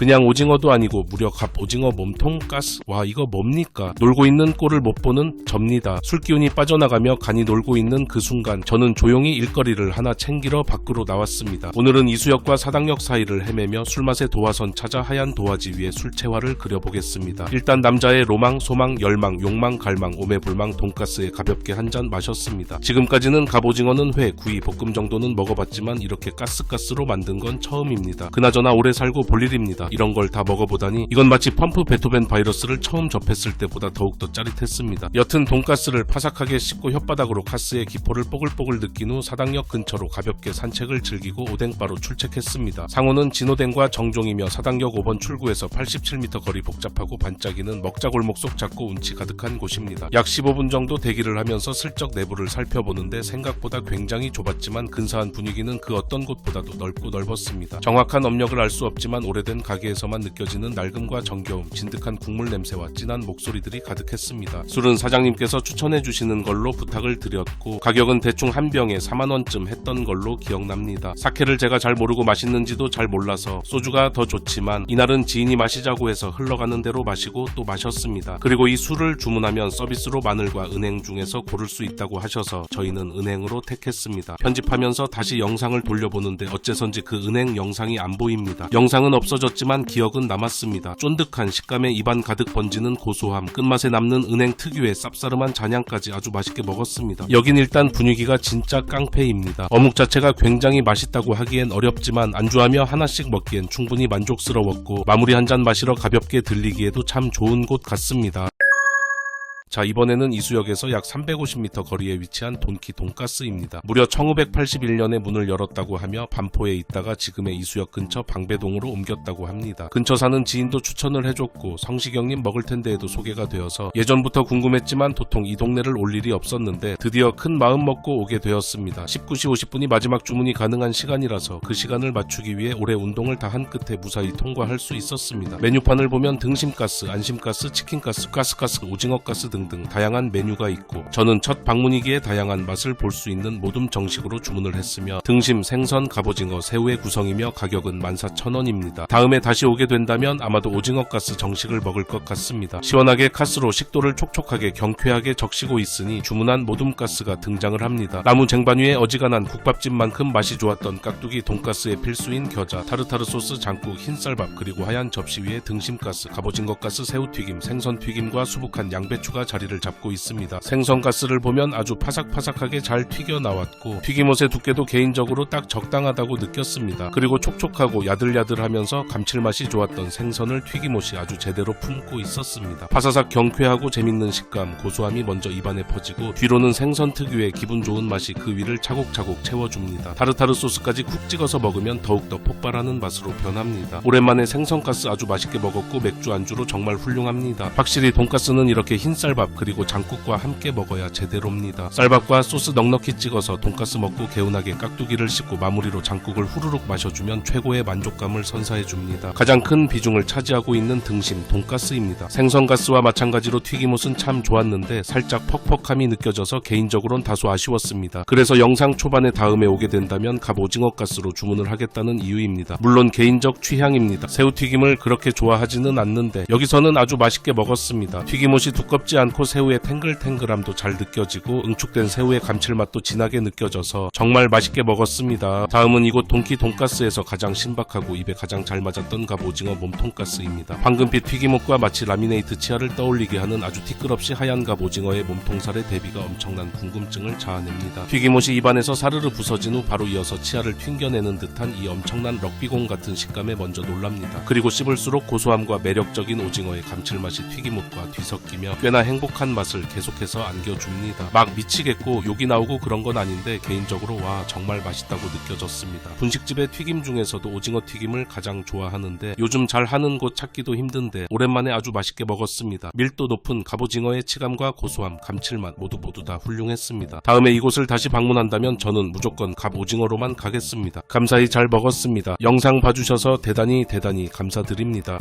그냥 오징어도 아니고 무려 갑 오징어 몸통 가스. 와 이거 뭡니까? 놀고 있는 꼴을 못 보는 접니다. 술기운이 빠져나가며 간이 놀고 있는 그 순간 저는 조용히 일거리를 하나 챙기러 밖으로 나왔습니다. 오늘은 이수역과 사당역 사이를 헤매며 술맛의 도화선 찾아 하얀 도화지 위에 술채화를 그려보겠습니다. 일단 남자의 로망, 소망, 열망, 욕망, 갈망, 오매불망, 돈가스에 가볍게 한 잔 마셨습니다. 지금까지는 갑오징어는 회, 구이, 볶음 정도는 먹어봤지만 이렇게 가스가스로 만든 건 처음입니다. 그나저나 오래 살고 볼 일입니다. 이런 걸 다 먹어보다니 이건 마치 펌프 베토벤 바이러스를 처음 접했을 때보다 더욱더 짜릿했습니다. 여튼 돈가스를 파삭하게 씹고 혓바닥으로 가스의 기포를 뽀글뽀글 느낀 후 사당역 근처로 가볍게 산책을 즐기고 오뎅바로 출첵했습니다. 상호는 진오뎅과 정종이며 사당역 5번 출구에서 87m 거리 복잡하고 반짝이는 먹자골목 속 작고 운치 가득한 곳입니다. 약 15분 정도 대기를 하면서 슬쩍 내부를 살펴보는데 생각보다 굉장히 좁았지만 근사한 분위기는 그 어떤 곳보다도 넓고 넓었습니다. 정확한 업력을 알 수 없지만 오래된 가게 에서만 느껴지는 낡음과 정겨움, 진득한 국물 냄새와 진한 목소리들이 가득했습니다. 술은 사장님께서 추천해 주시는 걸로 부탁을 드렸고 가격은 대충 한 병에 4만 원쯤 했던 걸로 기억납니다. 사케를 제가 잘 모르고 맛있는지도 잘 몰라서 소주가 더 좋지만 이날은 지인이 마시자고 해서 흘러가는 대로 마시고 또 마셨습니다. 그리고 이 술을 주문하면 서비스로 마늘과 은행 중에서 고를 수 있다고 하셔서 저희는 은행으로 택했습니다. 편집하면서 다시 영상을 돌려보는데 어째선지 그 은행 영상이 안 보입니다. 영상은 없어졌지 만 기억은 남았습니다. 쫀득한 식감에 입안 가득 번지는 고소함, 끝맛에 남는 은행 특유의 쌉싸름한 잔향까지 아주 맛있게 먹었습니다. 여긴 일단 분위기가 진짜 깡패입니다. 어묵 자체가 굉장히 맛있다고 하기엔 어렵지만 안주하며 하나씩 먹기엔 충분히 만족스러웠고 마무리 한 잔 마시러 가볍게 들리기에도 참 좋은 곳 같습니다. 자 이번에는 이수역에서 약 350m 거리에 위치한 돈키 돈가스입니다. 무려 1981년에 문을 열었다고 하며 반포에 있다가 지금의 이수역 근처 방배동으로 옮겼다고 합니다. 근처 사는 지인도 추천을 해줬고 성시경님 먹을 텐데에도 소개가 되어서 예전부터 궁금했지만 도통 이 동네를 올 일이 없었는데 드디어 큰 마음 먹고 오게 되었습니다. 19시 50분이 마지막 주문이 가능한 시간이라서 그 시간을 맞추기 위해 오래 운동을 다 한 끝에 무사히 통과할 수 있었습니다. 메뉴판을 보면 등심가스, 안심가스, 치킨가스, 가스가스, 오징어가스 등등 다양한 메뉴가 있고 저는 첫 방문이기에 다양한 맛을 볼 수 있는 모둠 정식으로 주문을 했으며 등심, 생선, 갑오징어, 새우의 구성이며 가격은 14,000원입니다. 다음에 다시 오게 된다면 아마도 오징어 가스 정식을 먹을 것 같습니다. 시원하게 카스로 식도를 촉촉하게 경쾌하게 적시고 있으니 주문한 모둠 가스가 등장을 합니다. 나무 쟁반 위에 어지간한 국밥집만큼 맛이 좋았던 깍두기 돈가스의 필수인 겨자, 타르타르 소스, 장국, 흰쌀밥 그리고 하얀 접시 위에 등심 가스, 갑오징어 가스, 새우튀김, 생선튀김과 수북한 양배추가 자리를 잡고 있습니다. 생선가스를 보면 아주 파삭파삭하게 잘 튀겨 나왔고 튀김옷의 두께도 개인적으로 딱 적당하다고 느꼈습니다. 그리고 촉촉하고 야들야들하면서 감칠맛이 좋았던 생선을 튀김옷이 아주 제대로 품고 있었습니다. 파사삭 경쾌하고 재밌는 식감, 고소함이 먼저 입안에 퍼지고 뒤로는 생선 특유의 기분 좋은 맛이 그 위를 차곡차곡 채워줍니다. 타르타르 소스까지 쿡 찍어서 먹으면 더욱더 폭발하는 맛으로 변합니다. 오랜만에 생선가스 아주 맛있게 먹었고 맥주 안주로 정말 훌륭합니다. 확실히 돈가스는 이렇게 흰쌀밥 그리고 장국과 함께 먹어야 제대로입니다. 쌀밥과 소스 넉넉히 찍어서 돈가스 먹고 개운하게 깍두기를 씹고 마무리로 장국을 후루룩 마셔주면 최고의 만족감을 선사해줍니다. 가장 큰 비중을 차지하고 있는 등심 돈가스입니다. 생선가스와 마찬가지로 튀김옷은 참 좋았는데 살짝 퍽퍽함이 느껴져서 개인적으론 다소 아쉬웠습니다. 그래서 영상 초반에 다음에 오게 된다면 갑오징어 가스로 주문을 하겠다는 이유입니다. 물론 개인적 취향입니다. 새우튀김을 그렇게 좋아하지는 않는데 여기서는 아주 맛있게 먹었습니다. 튀김옷이 두껍지 않고 새우의 탱글탱글함도 잘 느껴지고 응축된 새우의 감칠맛도 진하게 느껴져서 정말 맛있게 먹었습니다. 다음은 이곳 돈키 돈가스에서 가장 신박하고 입에 가장 잘 맞았던 갑오징어 몸통가스입니다. 황금빛 튀김옷과 마치 라미네이트 치아를 떠올리게 하는 아주 티끌없이 하얀 갑오징어의 몸통살의 대비가 엄청난 궁금증을 자아냅니다. 튀김옷이 입안에서 사르르 부서진 후 바로 이어서 치아를 튕겨내는 듯한 이 엄청난 럭비공 같은 식감에 먼저 놀랍니다. 그리고 씹을수록 고소함과 매력적인 오징어의 감칠맛이 튀김옷과 뒤섞이며 꽤나 행복한 맛을 계속해서 안겨줍니다. 막 미치겠고 욕이 나오고 그런 건 아닌데 개인적으로 와 정말 맛있다고 느껴졌습니다. 분식집의 튀김 중에서도 오징어 튀김을 가장 좋아하는데 요즘 잘 하는 곳 찾기도 힘든데 오랜만에 아주 맛있게 먹었습니다. 밀도 높은 갑오징어의 치감과 고소함, 감칠맛 모두 모두 다 훌륭했습니다. 다음에 이곳을 다시 방문한다면 저는 무조건 갑오징어로만 가겠습니다. 감사히 잘 먹었습니다. 영상 봐주셔서 대단히 대단히 감사드립니다.